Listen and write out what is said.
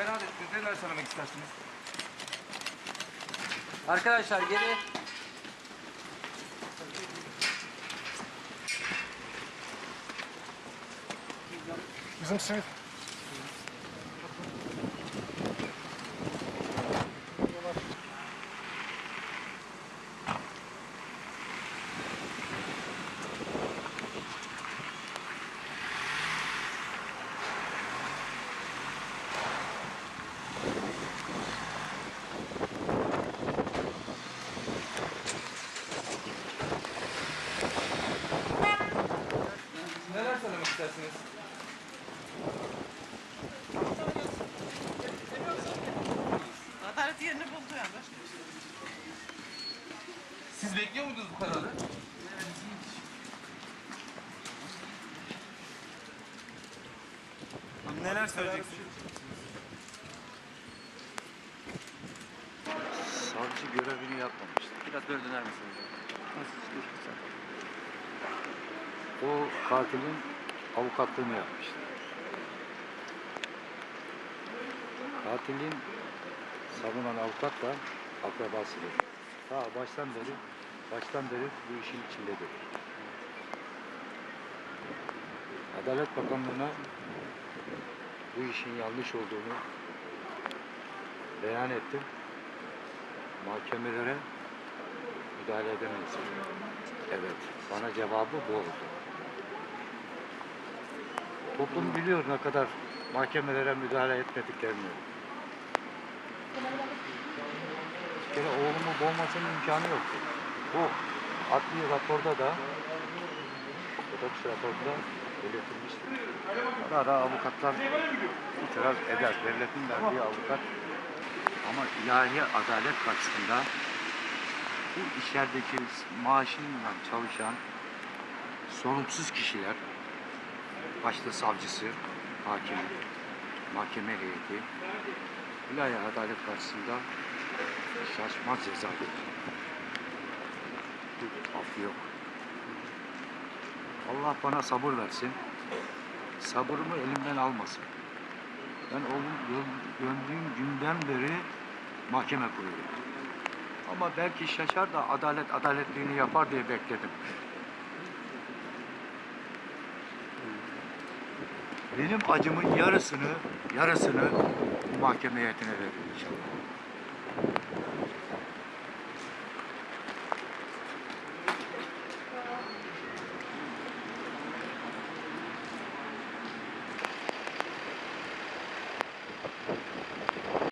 beraat ettiniz. Neler söylemek istersiniz? Arkadaşlar geri. Bizim sınıf İstersiniz? Adalet yerini buldu yani. Başka bir şey. Siz bekliyor muydunuz bu kararı? Neler söyleyeceksiniz? Savcı görevini yapmamıştı. Biraz böyle döner misiniz? O katilin avukatlığını yapmıştı. Katilin savunan avukat da akrabasıdır. Ta baştan beri, baştan beri bu işin içindedir. Adalet Bakanlığı'na bu işin yanlış olduğunu beyan ettim. Mahkemelere müdahale edemeyiz. Evet, bana cevabı bu oldu. Toplum biliyor ne kadar mahkemelere müdahale etmediklerini. Bir kere oğlumu boğmasının imkanı yoktu. Bu adli raporda da otopsi raporunda belirtilmiştir. Ara ara avukatlar itiraz eder. Devletin verdiği avukat ama ilahi adalet karşısında bu işlerdeki maaşıyla çalışan sorumsuz kişiler, başta savcısı, hakimi, mahkeme heyeti, ilahi adalet karşısında şaşmaz cezadır. Affı yok. Allah bana sabır versin. Sabırımı elimden almasın. Ben oğlum gördüğüm günden beri mahkeme kuruyorum. Ama belki şaşar da adalet adaletliğini yapar diye bekledim. Benim acımın yarısını, yarısını bu mahkeme heyetine veririm inşallah.